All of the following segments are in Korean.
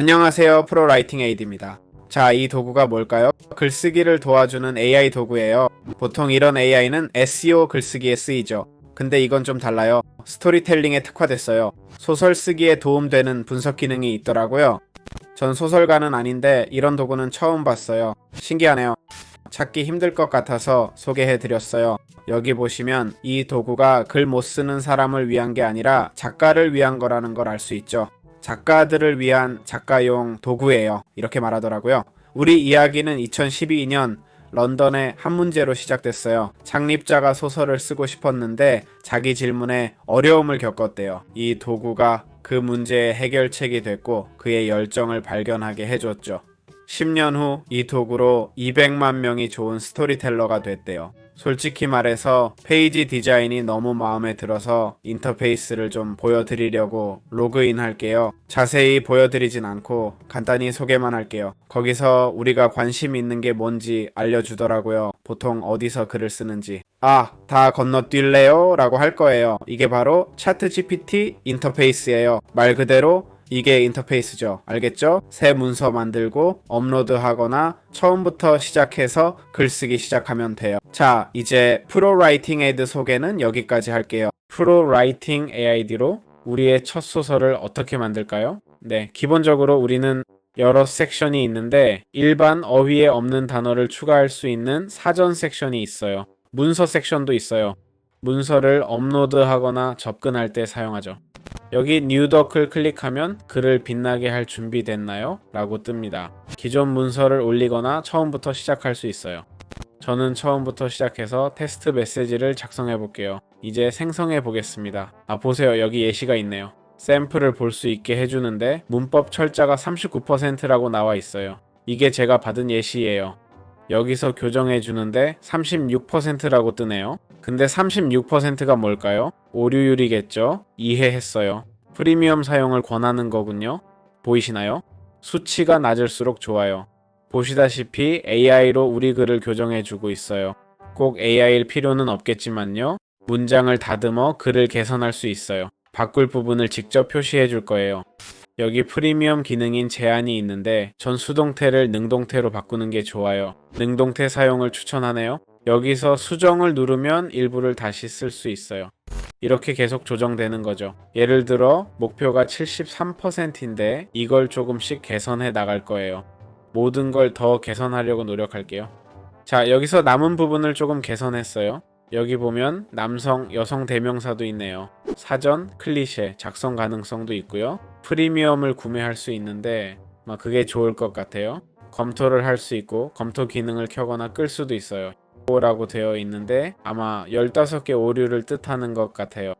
안녕하세요. 프로라이팅 에이드입니다. 자, 이 도구가 뭘까요? 글쓰기를 도와주는 AI 도구예요. 보통 이런 AI는 SEO 글쓰기에 쓰이죠. 근데 이건 좀 달라요. 스토리텔링에 특화됐어요. 소설 쓰기에 도움되는 분석 기능이 있더라고요. 전 소설가는 아닌데 이런 도구는 처음 봤어요. 신기하네요. 찾기 힘들 것 같아서 소개해 드렸어요. 여기 보시면 이 도구가 글 못 쓰는 사람을 위한 게 아니라 작가를 위한 거라는 걸 알 수 있죠. 작가들을 위한 작가용 도구예요. 이렇게 말하더라고요. 우리 이야기는 2012년 런던의 한 문제로 시작됐어요. 창립자가 소설을 쓰고 싶었는데 자기 질문에 어려움을 겪었대요. 이 도구가 그 문제의 해결책이 됐고 그의 열정을 발견하게 해줬죠. 10년 후 이 도구로 200만 명이 좋은 스토리텔러가 됐대요. 솔직히 말해서 페이지 디자인이 너무 마음에 들어서 인터페이스를 좀 보여드리려고 로그인 할게요. 자세히 보여드리진 않고 간단히 소개만 할게요. 거기서 우리가 관심 있는 게 뭔지 알려주더라고요. 보통 어디서 글을 쓰는지. 아, 다 건너뛸래요? 라고 할 거예요. 이게 바로 차트 GPT 인터페이스예요. 말 그대로 이게 인터페이스죠. 알겠죠? 새 문서 만들고 업로드하거나 처음부터 시작해서 글쓰기 시작하면 돼요. 자, 이제 프로 라이팅 에이드 소개는 여기까지 할게요. 프로 라이팅 AID로 우리의 첫 소설을 어떻게 만들까요? 네, 기본적으로 우리는 여러 섹션이 있는데 일반 어휘에 없는 단어를 추가할 수 있는 사전 섹션이 있어요. 문서 섹션도 있어요. 문서를 업로드하거나 접근할 때 사용하죠. 여기 뉴더클 클릭하면 글을 빛나게 할 준비 됐나요? 라고 뜹니다. 기존 문서를 올리거나 처음부터 시작할 수 있어요. 저는 처음부터 시작해서 테스트 메시지를 작성해 볼게요. 이제 생성해 보겠습니다. 아, 보세요. 여기 예시가 있네요. 샘플을 볼 수 있게 해주는데 문법 철자가 39%라고 나와 있어요. 이게 제가 받은 예시예요. 여기서 교정해 주는데 36%라고 뜨네요. 근데 36%가 뭘까요? 오류율이겠죠? 이해했어요. 프리미엄 사용을 권하는 거군요. 보이시나요? 수치가 낮을수록 좋아요. 보시다시피 AI로 우리 글을 교정해 주고 있어요. 꼭 AI일 필요는 없겠지만요. 문장을 다듬어 글을 개선할 수 있어요. 바꿀 부분을 직접 표시해 줄 거예요. 여기 프리미엄 기능인 제한이 있는데 전 수동태를 능동태로 바꾸는 게 좋아요. 능동태 사용을 추천하네요. 여기서 수정을 누르면 일부를 다시 쓸 수 있어요. 이렇게 계속 조정되는 거죠. 예를 들어 목표가 73%인데 이걸 조금씩 개선해 나갈 거예요. 모든 걸 더 개선하려고 노력할게요. 자, 여기서 남은 부분을 조금 개선했어요. 여기 보면 남성, 여성 대명사도 있네요. 사전, 클리셰, 작성 가능성도 있고요. 프리미엄을 구매할 수 있는데 막 그게 좋을 것 같아요. 검토를 할 수 있고 검토 기능을 켜거나 끌 수도 있어요. 라고 되어 있는데 아마 15개 오류를 뜻하는 것 같아요.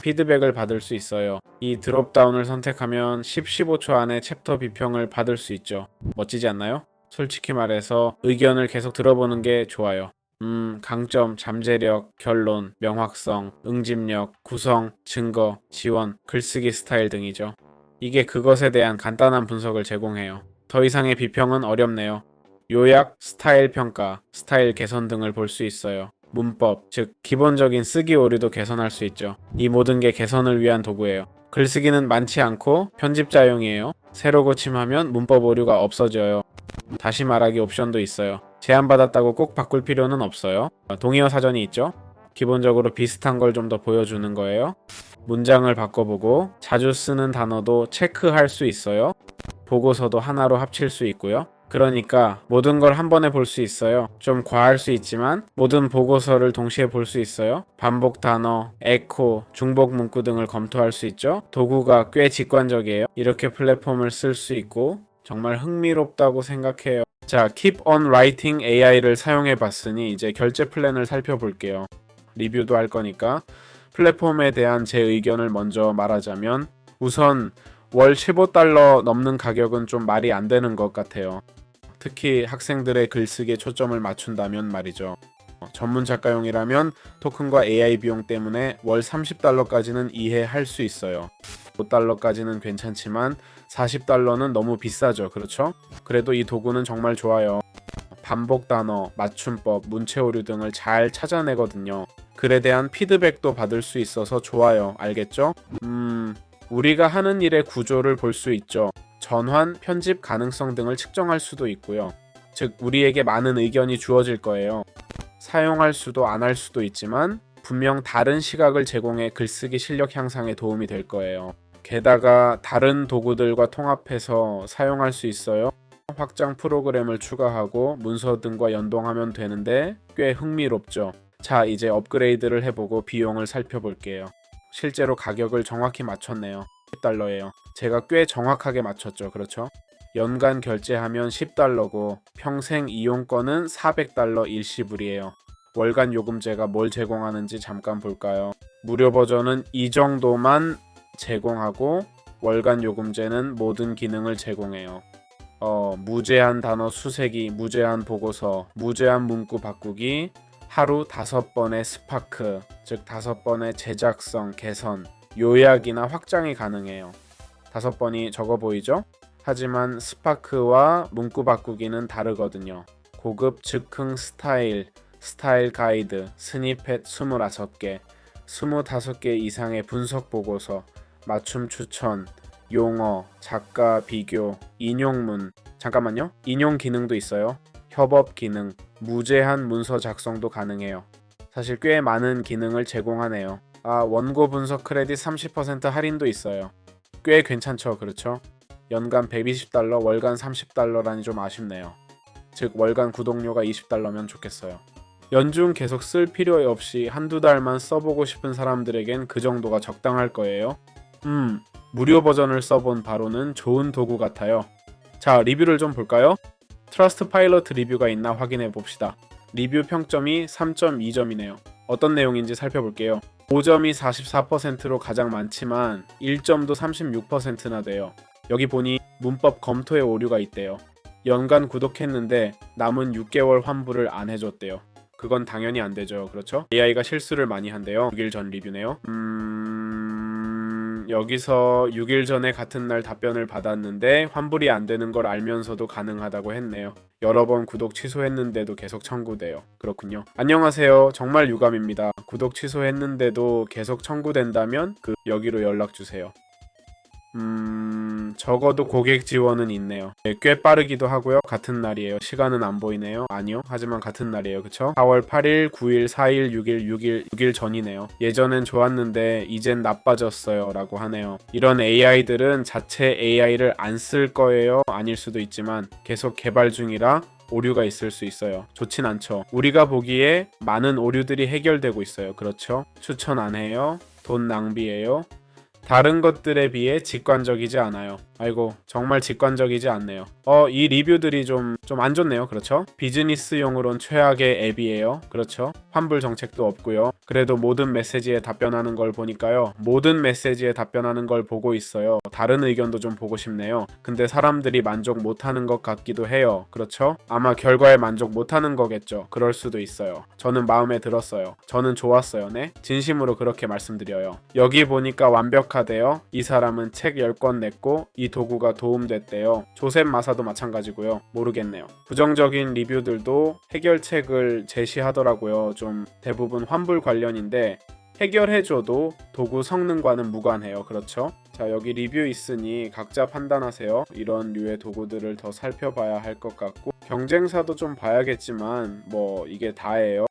피드백을 받을 수 있어요. 이 드롭다운을 선택하면 10, 15초 안에 챕터 비평을 받을 수 있죠. 멋지지 않나요? 솔직히 말해서 의견을 계속 들어보는 게 좋아요. 음, 강점, 잠재력, 결론, 명확성, 응집력, 구성, 증거, 지원, 글쓰기 스타일 등이죠. 이게 그것에 대한 간단한 분석을 제공해요. 더 이상의 비평은 어렵네요. 요약, 스타일 평가, 스타일 개선 등을 볼 수 있어요. 문법, 즉 기본적인 쓰기 오류도 개선할 수 있죠. 이 모든 게 개선을 위한 도구예요. 글쓰기는 많지 않고 편집자용이에요. 새로 고침하면 문법 오류가 없어져요. 다시 말하기 옵션도 있어요. 제한받았다고 꼭 바꿀 필요는 없어요. 동의어 사전이 있죠. 기본적으로 비슷한 걸 좀 더 보여주는 거예요. 문장을 바꿔보고 자주 쓰는 단어도 체크할 수 있어요. 보고서도 하나로 합칠 수 있고요. 그러니까 모든 걸 한 번에 볼 수 있어요. 좀 과할 수 있지만 모든 보고서를 동시에 볼 수 있어요. 반복 단어, 에코, 중복 문구 등을 검토할 수 있죠. 도구가 꽤 직관적이에요. 이렇게 플랫폼을 쓸 수 있고 정말 흥미롭다고 생각해요. 자, Keep on Writing AI를 사용해 봤으니 이제 결제 플랜을 살펴볼게요. 리뷰도 할 거니까 플랫폼에 대한 제 의견을 먼저 말하자면 우선 월 15달러 넘는 가격은 좀 말이 안 되는 것 같아요. 특히 학생들의 글쓰기에 초점을 맞춘다면 말이죠. 어, 전문 작가용이라면 토큰과 AI 비용 때문에 월 30달러까지는 이해할 수 있어요. 5달러까지는 괜찮지만 40달러는 너무 비싸죠. 그렇죠? 그래도 이 도구는 정말 좋아요. 반복 단어, 맞춤법, 문체 오류 등을 잘 찾아내거든요. 글에 대한 피드백도 받을 수 있어서 좋아요. 알겠죠? 음, 우리가 하는 일의 구조를 볼 수 있죠. 전환, 편집 가능성 등을 측정할 수도 있고요. 즉 우리에게 많은 의견이 주어질 거예요. 사용할 수도 안 할 수도 있지만 분명 다른 시각을 제공해 글쓰기 실력 향상에 도움이 될 거예요. 게다가 다른 도구들과 통합해서 사용할 수 있어요. 확장 프로그램을 추가하고 문서 등과 연동하면 되는데 꽤 흥미롭죠. 자, 이제 업그레이드를 해보고 비용을 살펴볼게요. 실제로 가격을 정확히 맞췄네요. 10달러예요. 제가 꽤 정확하게 맞췄죠. 그렇죠? 연간 결제하면 10달러고 평생 이용권은 400달러 일시불이에요. 월간 요금제가 뭘 제공하는지 잠깐 볼까요? 무료 버전은 이 정도만 제공하고 월간 요금제는 모든 기능을 제공해요. 어, 무제한 단어 수색이, 무제한 보고서, 무제한 문구 바꾸기, 하루 다섯 번의 스파크, 즉 다섯 번의 제작성 개선, 요약이나 확장이 가능해요. 다섯 번이 적어 보이죠? 하지만 스파크와 문구 바꾸기는 다르거든요. 고급 즉흥 스타일, 스타일 가이드, 스니펫 29개, 25개 이상의 분석 보고서, 맞춤 추천, 용어, 작가 비교, 인용문. 잠깐만요. 인용 기능도 있어요. 협업 기능, 무제한 문서 작성도 가능해요. 사실 꽤 많은 기능을 제공하네요. 아, 원고 분석 크레딧 30% 할인도 있어요. 꽤 괜찮죠, 그렇죠? 연간 120달러, 월간 30달러라니 좀 아쉽네요. 즉 월간 구독료가 20달러면 좋겠어요. 연중 계속 쓸 필요 없이 한두 달만 써보고 싶은 사람들에겐 그 정도가 적당할 거예요. 음, 무료 버전을 써본 바로는 좋은 도구 같아요. 자, 리뷰를 좀 볼까요? 트러스트 파일럿 리뷰가 있나 확인해 봅시다. 리뷰 평점이 3.2점이네요. 어떤 내용인지 살펴볼게요. 5점이 44%로 가장 많지만 1점도 36%나 돼요. 여기 보니 문법 검토에 오류가 있대요. 연간 구독했는데 남은 6개월 환불을 안 해줬대요. 그건 당연히 안 되죠. 그렇죠? AI가 실수를 많이 한대요. 6일 전 리뷰네요. 음... 여기서 6일 전에 같은 날 답변을 받았는데 환불이 안 되는 걸 알면서도 가능하다고 했네요. 여러 번 구독 취소했는데도 계속 청구돼요. 그렇군요. 안녕하세요. 정말 유감입니다. 구독 취소했는데도 계속 청구된다면 그 여기로 연락 주세요. 음, 적어도 고객 지원은 있네요. 네, 꽤 빠르기도 하고요. 같은 날이에요. 시간은 안 보이네요. 아니요. 하지만 같은 날이에요. 그쵸? 4월 8일, 9일, 4일, 6일, 6일, 6일 전이네요. 예전엔 좋았는데 이젠 나빠졌어요. 라고 하네요. 이런 AI들은 자체 AI를 안 쓸 거예요. 아닐 수도 있지만 계속 개발 중이라 오류가 있을 수 있어요. 좋진 않죠. 우리가 보기에 많은 오류들이 해결되고 있어요. 그렇죠? 추천 안 해요. 돈 낭비예요. 다른 것들에 비해 직관적이지 않아요. 아이고, 정말 직관적이지 않네요. 어, 이 리뷰들이 좀, 좀 안 좋네요. 그렇죠? 비즈니스용으론 최악의 앱이에요. 그렇죠? 환불 정책도 없고요. 그래도 모든 메시지에 답변하는 걸 보니까요. 모든 메시지에 답변하는 걸 보고 있어요. 다른 의견도 좀 보고 싶네요. 근데 사람들이 만족 못하는 것 같기도 해요. 그렇죠? 아마 결과에 만족 못하는 거겠죠. 그럴 수도 있어요. 저는 마음에 들었어요. 저는 좋았어요. 네? 진심으로 그렇게 말씀드려요. 여기 보니까 완벽하대요. 이 사람은 책 10권 냈고 이 도구가 도움됐대요. 조셉 마사도 마찬가지고요. 모르겠네요. 부정적인 리뷰들도 해결책을 제시하더라고요. 좀 대부분 환불 관련인데 해결해줘도 도구 성능과는 무관해요. 그렇죠? 자, 여기 리뷰 있으니 각자 판단하세요. 이런 류의 도구들을 더 살펴봐야 할 것 같고 경쟁사도 좀 봐야겠지만 뭐 이게 다예요.